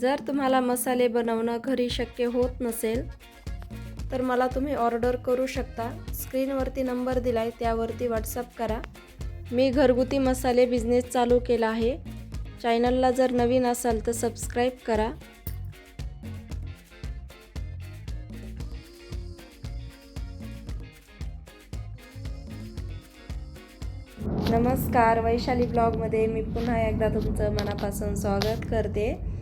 जर तुम्हाला मसाले बनवणं घरी शक्य होत नसेल तर मला तुम्ही ऑर्डर करू शकता. स्क्रीनवरती नंबर दिला आहे त्यावरती व्हॉट्सअप करा. मी घरगुती मसाले बिझनेस चालू केला आहे. चॅनलला जर नवीन असाल तर सबस्क्राईब करा. नमस्कार वैशाली ब्लॉगमध्ये मी पुन्हा एकदा तुमचं मनापासून स्वागत करते.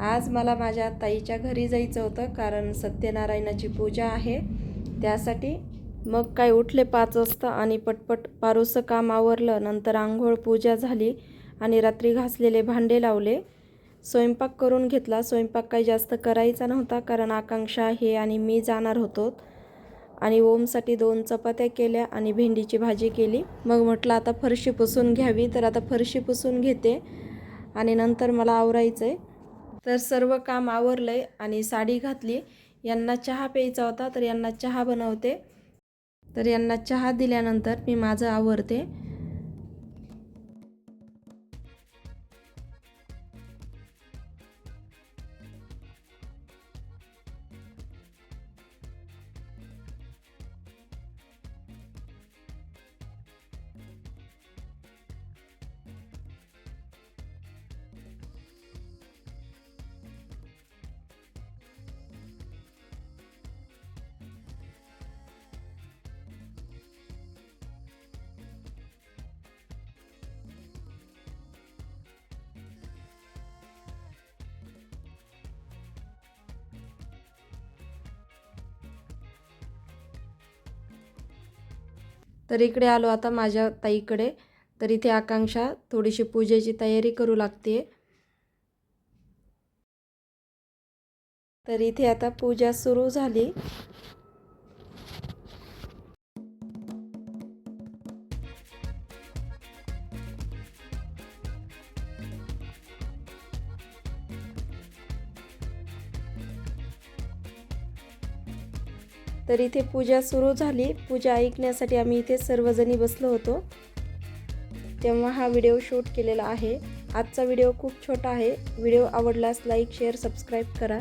आज मला माझ्या ताईच्या घरी जायचं होतं कारण सत्यनारायणाची पूजा आहे. त्यासाठी मग काय उठले पाच वाजता आणि पटपट पारूसं काम आवरलं. नंतर आंघोळ पूजा झाली आणि रात्री घासलेले भांडे लावले. स्वयंपाक करून घेतला. स्वयंपाक काही जास्त करायचा नव्हता कारण आकांक्षा हे आणि मी जाणार होतो. आणि ओमसाठी दोन चपात्या केल्या आणि भेंडीची भाजी केली. मग म्हटलं आता फरशी पुसून घ्यावी. तर आता फरशी पुसून घेते आणि नंतर मला आवरायचं आहे तर सर्व काम आवरलं आहे आणि साडी घातली. यांना चहा प्यायचा होता तर यांना चहा बनवते. तर यांना चहा दिल्यानंतर मी माझं आवरते. तर इकडे आलो आता माझ्या ताईकडे. तर इथे आकांक्षा थोडीशी पूजेची तयारी करू लागते. तर इथे आता पूजा सुरू झाली. तर इथे पूजा सुरू झाली. पूजा ऐकण्यासाठी आम्ही इथे सर्वजणी बसलो होतो. तेव्हा हा व्हिडिओ शूट केलेला आहे. आजचा व्हिडिओ खूप छोटा आहे. व्हिडिओ आवडल्यास लाईक शेअर सबस्क्राईब करा.